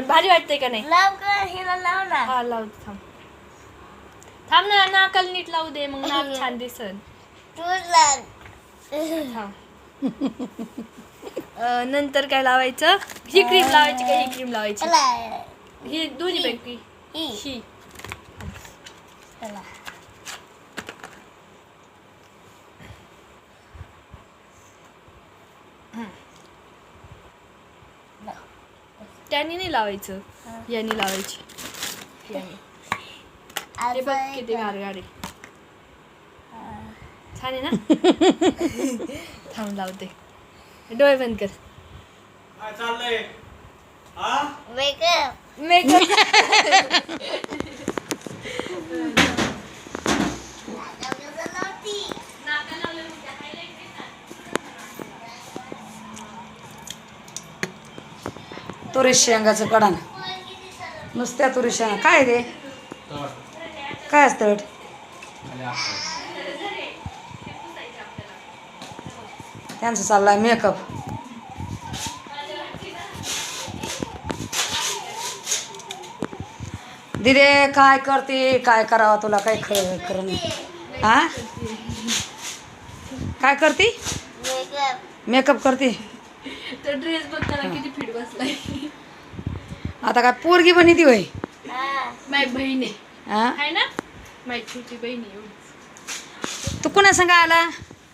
पण भारी वाटतंय का नाही? लाव का हिला लाव ना. हा लाव थांब. थांब ना नाकाला नीट लावू दे मग नाक छान दिसन. तू लाव. थांब. अं, नंतर काय लावायचं? ही क्रीम लावायची का ही क्रीम लावायची? चला. ही दोन्ही पैकी ही. ही. चला. त्याने नाही लावायचं. याने लावायची. याने ते बघ किती छान आहे ना? थांब लावते. डोळे बंद कर. हा? मेकअप मेकअप तुरीस शेंगाचं कडान नुसत्या तुरीस शेंगा. काय रे? काय असतं त्यांचं चाललाय मेकअप. दिदे काय करते? काय करावं तुला? काही खरं खरं नाही हा काय करते? मेकअप. मेकअप करते? तर ड्रेस बघताना किती फिट बसलाय. आता काय पोरगी बनी ती होय. हा. माझी बहीण आहे. हा? आहे ना? माझी छोटी बहीण तू कुणा संग आला?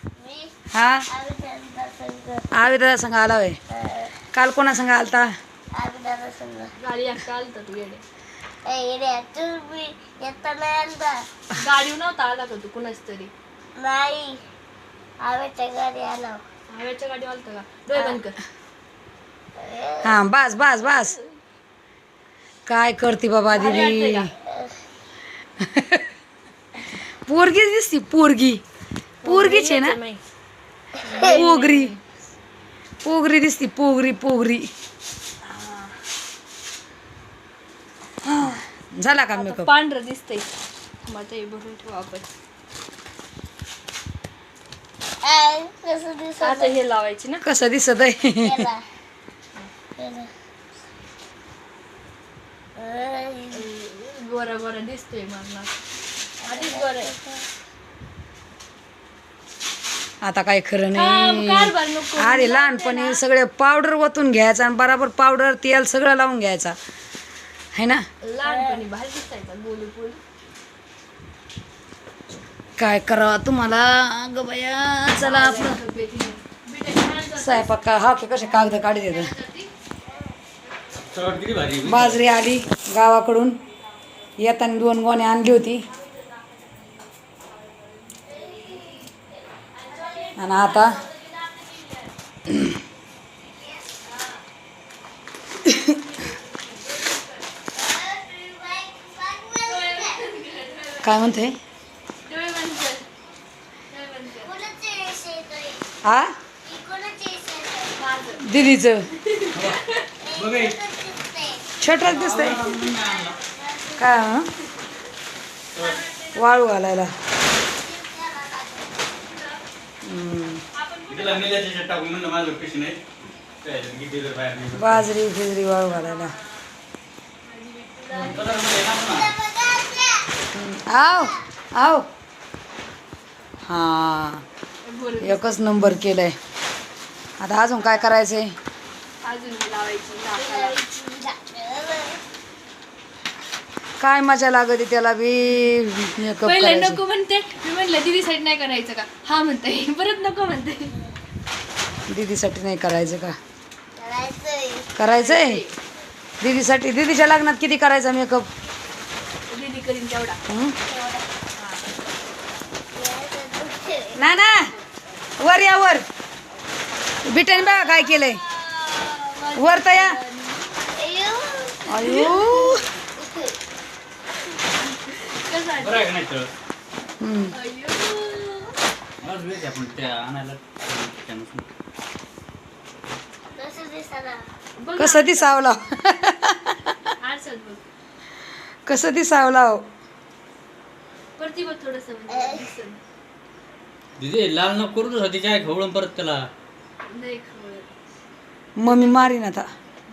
मी? हा? आविदादा संग. आवी दादा संग आला होय. काल कोणा संग आलता? गाडी अक्का आलता तू येडे. तू येता गाडी नव्हता आला का तू कुणाच तरी? नाही. आवेच्या घरी आलो. हव्याच्या गाडी आलता का? डोळे बंद कर. हा बस बस बस. काय करते बाबा दिदी? पोरगी दिसती पोरगी. पोरगीच आहे ना. पोगरी. पोगरी दिसती पोगरी पोगरी. झाला का मेकअप पांढरं दिसतंय. मग ते भरून ठेवू आपण. आता हे लावायची ना. कसं दिसत आहे? दिसतोय मला. आधीच. आता काय खरं नाही. कारभार नको. अरे लहानपणी सगळे पावडर ओतून घ्यायचा आणि बराबर पावडर तेल सगळं लावून घ्यायचा. है ना? लहानपणी भारी दिसायचा गोलू पोळी काय करावं? तुम्हाला? अगं बया चला आपलं. स्वयंपाक का हा की कसे कागद भारी आहे. बाजरी आली गावाकडून. येताना दोन गोणे आणली होती. आणि आता काय म्हणते डोळे बंद कर डोळे बंद कर कोणाचे रेषे येतोय? हा ही कोणाची रेषे येतोय? माझं दिदीचं बघ हे. दिसते. छटच दिसतंय काय हं? वाळू घालायला हम्म. तिला मेल्याच्या शेत टाकून म्हणलं माझं पिशी नाही त्याच्यात किती जर बाहेर निघालं. बाजरी फिजरी वाळू घालायला. आव आव. हा. एकच नंबर केलाय. आता अजून काय करायचंय? काय मजा लागते त्याला बी? मेकअप पहिले नको म्हणते. मी म्हणलं दिदी साठी नाही करायचं का? हा म्हणते. परत नको म्हणते. दीदीसाठी नाही करायचं का? करायचंय. करायचंय? दीदीसाठी दीदीच्या लग्नात किती करायचा मेकअप दिदी करीन तेवढा. ना ना वर या वर. बिटाने बघा काय केलंय. वर तर या. अयो. कसं. कसं दिसणार? बघ कसं दिसावला? कसं दिसावला? थोडस दिसन. दिदी लाल नको करू तुझं तिच्या आहे खवळून परत त्याला? नाही खवळत. मम्मी मारीन आता.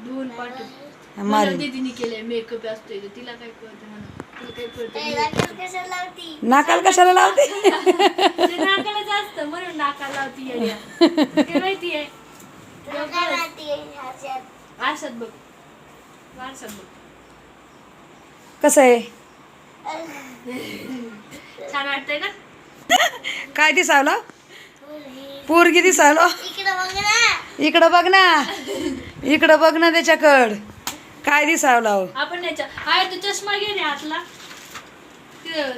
धुवून पाठव मारीन. दीदीने केलंय मेकअप असतोय तिला काय कळतं म्हणा. तिला काय कळतं नाकाला कशाला लावते? ते नाकालाच असतं म्हणून नाकाला लावती येड्या ते माहितीये तुला काय माहिती ह्याच्यात आरशात बघ. आरशात बघ. कसं आहे? छान वाटतंय ना काय दिसावलं? पोरगी दिसावलं? इकडे बघ ना. इकडं बघ ना इकडं बघ ना त्याच्याकड. काय दिसावलं आपण याच्या तू चष्मा घे ना आतला.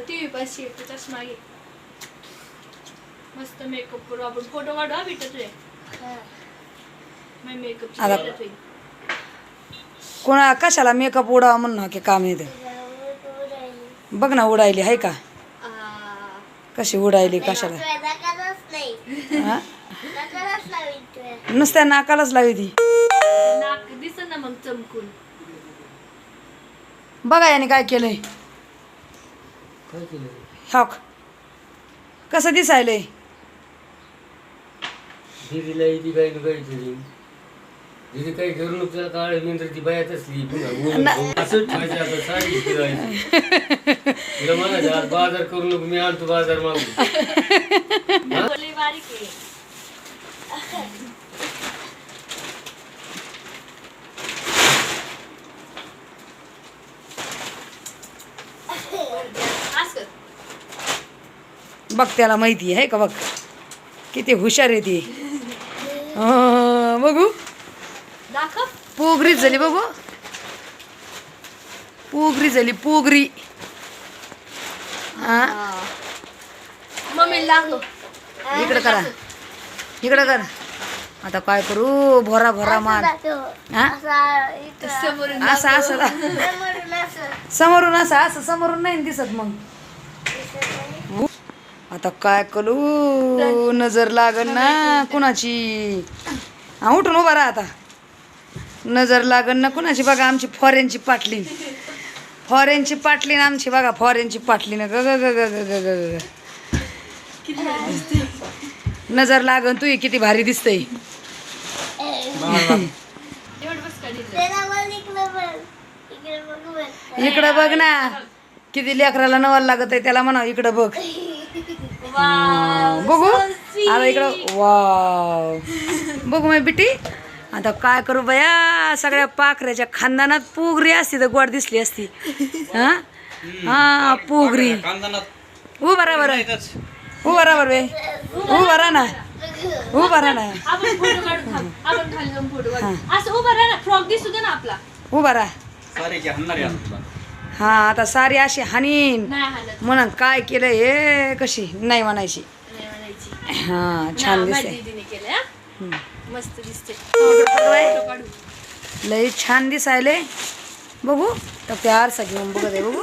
टीव्ही पाशी तो चष्मा घे. मस्त मेकअप करू आपण. फोटो काढू हा भेटत मेकअप आता- कोणा कशाला मेकअप उडावा म्हणून की काम येतं बघ ना उडायली आहे का? कशी उडायली कशाला? नुसत्या नाकालाच लावी ती. बघा याने काय केलंय. हॉक. कसं दिसायलंय? येते काही त्याला काळ नंतर ती बायात असली. पुन्हा ऊन ठेवायचं आता साडी फिरायची तिला म्हणायचं आज बाजार करू नको मी आणतो बाजार मागून. लय बारीक आहे. असं कर. बघ त्याला माहिती आहे का बघ. किती हुशार आहे ती. अं, बघू. पोगरी झाली बघू पोगरी झाली पोगरी. हा? मम्मी दाखव इकडं करा. इकडं कर. आता काय करू? भोरा भोरा मान. हा? समोरून असं असं समोरून असं. असं समोरून नाही दिसत मग. आता काय करू? नजर लागन ना कुणाची? हा उठून उभा राहा आता. नजर लागण ना कुणाची? बघा आमची फॉरेनची पाटली फॉरेनची पाटली ना आमची बघा फॉरेनची पाटली ना ग ग ग ग ग ग नजर लागण तू किती भारी दिसतय. इकडं बघ. ना. किती लेकराला नवल लागत आहे त्याला म्हणा इकडं बघ. बघू. आता इकडं वा बघू मी बिटी. आता काय करू बया? सगळ्या पाखऱ्याच्या खानदानात पोगरी असती तर गोड दिसली असती. हा? हा पोगरी. हो बराबर हो बराबर बे. हो बरा ना. हो. बरा ना. हो बरा हा आता सारी अशी हानीन म्हणून काय केलं हे? कशी? नाही म्हणायची. हा छान दिसते मस्त दिसते. लई छान दिसायले. बघू तर प्यार सगळं बघत आहे बघू.